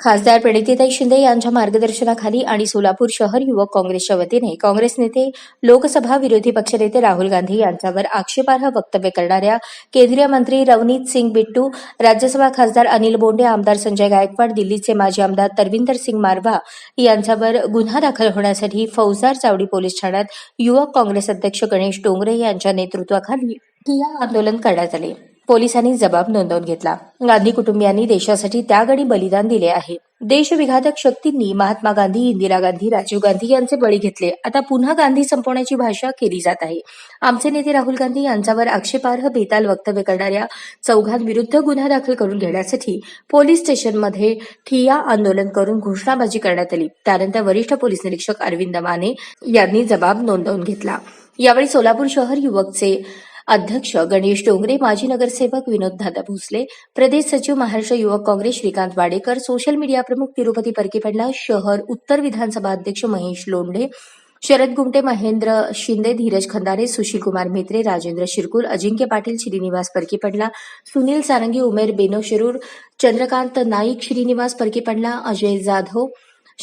खासदार प्रणितीताई शिंदे यांच्या मार्गदर्शनाखाली आणि सोलापूर शहर युवक काँग्रेसच्या वतीने काँग्रेस नेते लोकसभा विरोधी पक्षनेते राहुल गांधी यांच्यावर आक्षेपार्ह वक्तव्य करणाऱ्या केंद्रीय मंत्री रवनीत सिंग बिट्टू राज्यसभा खासदार अनिल बोंडे आमदार संजय गायकवाड दिल्लीचे माजी आमदार तरविंदर सिंग मारवा यांच्यावर गुन्हा दाखल होण्यासाठी फौजदार चावडी पोलीस ठाण्यात युवक काँग्रेस अध्यक्ष गणेश डोंगरे यांच्या नेतृत्वाखाली ठिय्या आंदोलन करण्यात आले. पोलिसांनी जबाब नोंदवून घेतला. गांधी कुटुंबियांनी देशासाठी त्याग आणि बलिदान दिले आहे. देशविघातक शक्तींनी महात्मा गांधी इंदिरा गांधी राजीव गांधी यांचे बळी घेतले. आता पुन्हा गांधी संपवण्याची भाषा केली जात आहे. आमचे नेते राहुल गांधी यांच्यावर आक्षेपार्ह बेताल वक्तव्य करणाऱ्या चौघांविरुद्ध गुन्हा दाखल करून घेण्यासाठी पोलीस स्टेशनमध्ये ठिया आंदोलन करून घोषणाबाजी करण्यात आली. त्यानंतर वरिष्ठ पोलीस निरीक्षक अरविंद माने यांनी जबाब नोंदवून घेतला. यावेळी सोलापूर शहर युवकचे अध्यक्ष गणेश डोंगरे माजी नगरसेवक विनोद दादा भोसले प्रदेश सचिव महाराष्ट्र युवक काँग्रेस श्रीकांत वाडेकर सोशल मीडिया प्रमुख तिरुपती परकीपडला शहर उत्तर विधानसभा अध्यक्ष महेश लोंढे शरद गुमटे महेंद्र शिंदे धीरज खंदारे सुशील कुमार म्हेत्रे राजेंद्र शिरकुल अजिंक्य पाटील श्रीनिवास परकीपडला सुनील सारंगी उमेर बेनो शिरूर चंद्रकांत नाईक श्रीनिवास परकीपडला अजय जाधव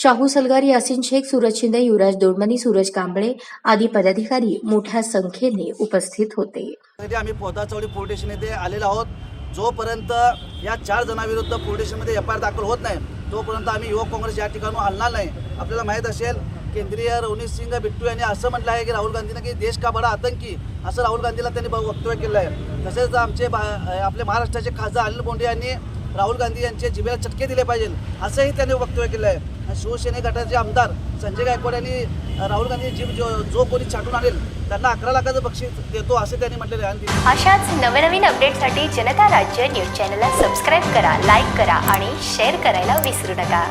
शाहू सलगार यासिन शेख सूरज शिंदे युवराज दोडमनी सूरज कांबळे आदी पदाधिकारी मोठ्या संख्येने उपस्थित होते. आम्ही पोदाचौडी पोलीस स्टेशन येथे आलेलो आहोत. जोपर्यंत या चार जणांविरुद्ध पोलीस स्टेशनमध्ये एफ आय आर दाखल होत नाही तोपर्यंत आम्ही युवक काँग्रेस या ठिकाणून हलणार नाही. आपल्याला माहीत असेल केंद्रीय रवनीत सिंग बिट्टू यांनी असं म्हटलं आहे की राहुल गांधीनं की देश का बडा आतंकी असं राहुल गांधीला त्यांनी वक्तव्य केलं आहे तसेच आमचे बा आपले महाराष्ट्राचे खासदार अनिल बोंडे यांनी राहुल गांधी यांच्या जिभेला चटके दिले पाहिजे असंही त्यांनी वक्तव्य केलं आहे शिवसेने गटाचे आमदार संजय गायकवाड यांनी राहुल गांधी जीभ जो जो कोणी छाटून आणेल त्यांना अकरा लाखाचं बक्षीस देतो असे त्यांनी म्हटलेले आहे. अशाच नवनवीन अपडेटसाठी जनता राज्य न्यूज चॅनलला सबस्क्राईब करा लाईक करा आणि शेअर करायला विसरू नका.